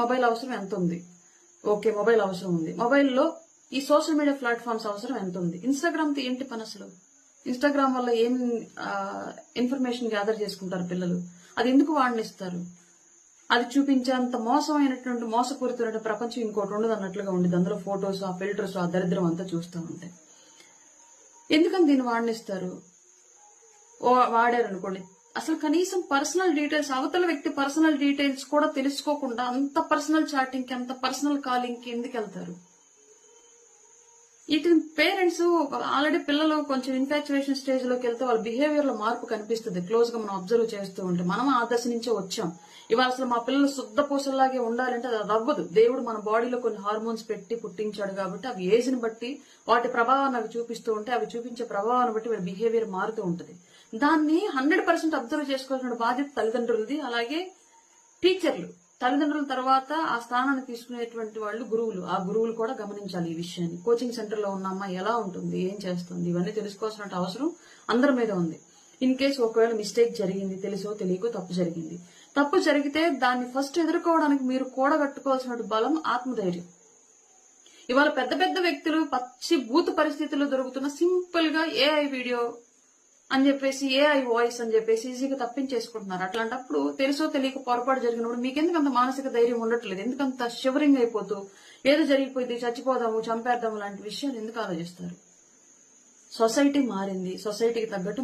Mobile అవసరం ఎంత ఉంది ఓకే మొబైల్ అవసరం ఉంది. మొబైల్లో ఈ సోషల్ మీడియా ప్లాట్ఫామ్స్ అవసరం ఎంత ఉంది ఇన్స్టాగ్రామ్తో ఏంటి పని అసలు? ఇన్స్టాగ్రామ్ వల్ల ఏం ఇన్ఫర్మేషన్ గ్యాదర్ చేసుకుంటారు పిల్లలు? అది ఎందుకు వాడినిస్తారు? అది చూపించేంత మోసమైనటువంటి మోసపూరితమైన ప్రపంచం ఇంకోటి ఉండదు అన్నట్లుగా ఉండేది. అందులో ఫొటోస్ ఆ ఫిల్టర్స్ ఆ దరిద్రం అంతా చూస్తూ ఉంటాయి ఎందుకని దీన్ని వాడినిస్తారు? ఓ వాడారు అనుకోండి అసలు కనీసం పర్సనల్ డీటెయిల్స్ అవతల వ్యక్తి పర్సనల్ డీటెయిల్స్ కూడా తెలుసుకోకుండా అంత పర్సనల్ చాటింగ్కి అంత పర్సనల్ కాలింగ్కి ఎందుకు వెళ్తారు? ఇటు పేరెంట్స్ ఆల్రెడీ పిల్లలు కొంచెం ఇన్ఫాక్చువేషన్ స్టేజ్లోకి వెళ్తే వాళ్ళ బిహేవియర్లో మార్పు కనిపిస్తుంది. క్లోజ్గా మనం అబ్జర్వ్ చేస్తూ ఉంటే మనం ఆ దశ నుంచే వచ్చాం. ఇవాళ అసలు మా పిల్లలు శుద్ధ పూసల్లాగే ఉండాలంటే అది అవ్వదు. దేవుడు మన బాడీలో కొన్ని హార్మోన్స్ పెట్టి పుట్టించాడు కాబట్టి అవి ఏజ్ని బట్టి వాటి ప్రభావాన్ని అవి చూపిస్తూ ఉంటే అవి చూపించే ప్రభావాన్ని బట్టి వాళ్ళ బిహేవియర్ మారుతూ ఉంటుంది. దాన్ని హండ్రెడ్ పర్సెంట్ అబ్జర్వ్ చేసుకోవాల్సిన బాధ్యత తల్లిదండ్రులది. అలాగే టీచర్లు. తల్లిదండ్రుల తర్వాత ఆ స్థానాన్ని తీసుకునేటువంటి వాళ్ళు గురువులు. ఆ గురువులు కూడా గమనించాలి ఈ విషయాన్ని. కోచింగ్ సెంటర్లో ఉన్న అమ్మాయి ఎలా ఉంటుంది? ఏం చేస్తుంది? ఇవన్నీ తెలుసుకోవాల్సిన అవసరం అందరి మీద ఉంది. ఇన్ కేసు ఒకవేళ మిస్టేక్ జరిగింది తెలుసో తెలియకో తప్పు జరిగింది. తప్పు జరిగితే దాన్ని ఫస్ట్ ఎదుర్కోవడానికి మీరు కూడగట్టుకోవాల్సిన బలం ఆత్మధైర్యం. ఇవాళ పెద్ద పెద్ద వ్యక్తులు పచ్చి బూత్ పరిస్థితుల్లో దొరుకుతున్న సింపుల్గా ఏఐ వీడియో అని చెప్పేసి ఏఐ వాయిస్ అని చెప్పేసి ఈజీగా తప్పించేసుకుంటున్నారు. అట్లాంటప్పుడు తెలుసో తెలియక పొరపాటు జరిగినప్పుడు మీకు ఎందుకంత మానసిక ధైర్యం ఉండట్లేదు? ఎందుకంత షివరింగ్ అయిపోతూ ఏదో జరిగిపోయింది చచ్చిపోదాము చంపేద్దాము లాంటి విషయాలు ఎందుకు ఆలోచిస్తారు? సొసైటీ మారింది సొసైటీకి తగ్గట్టు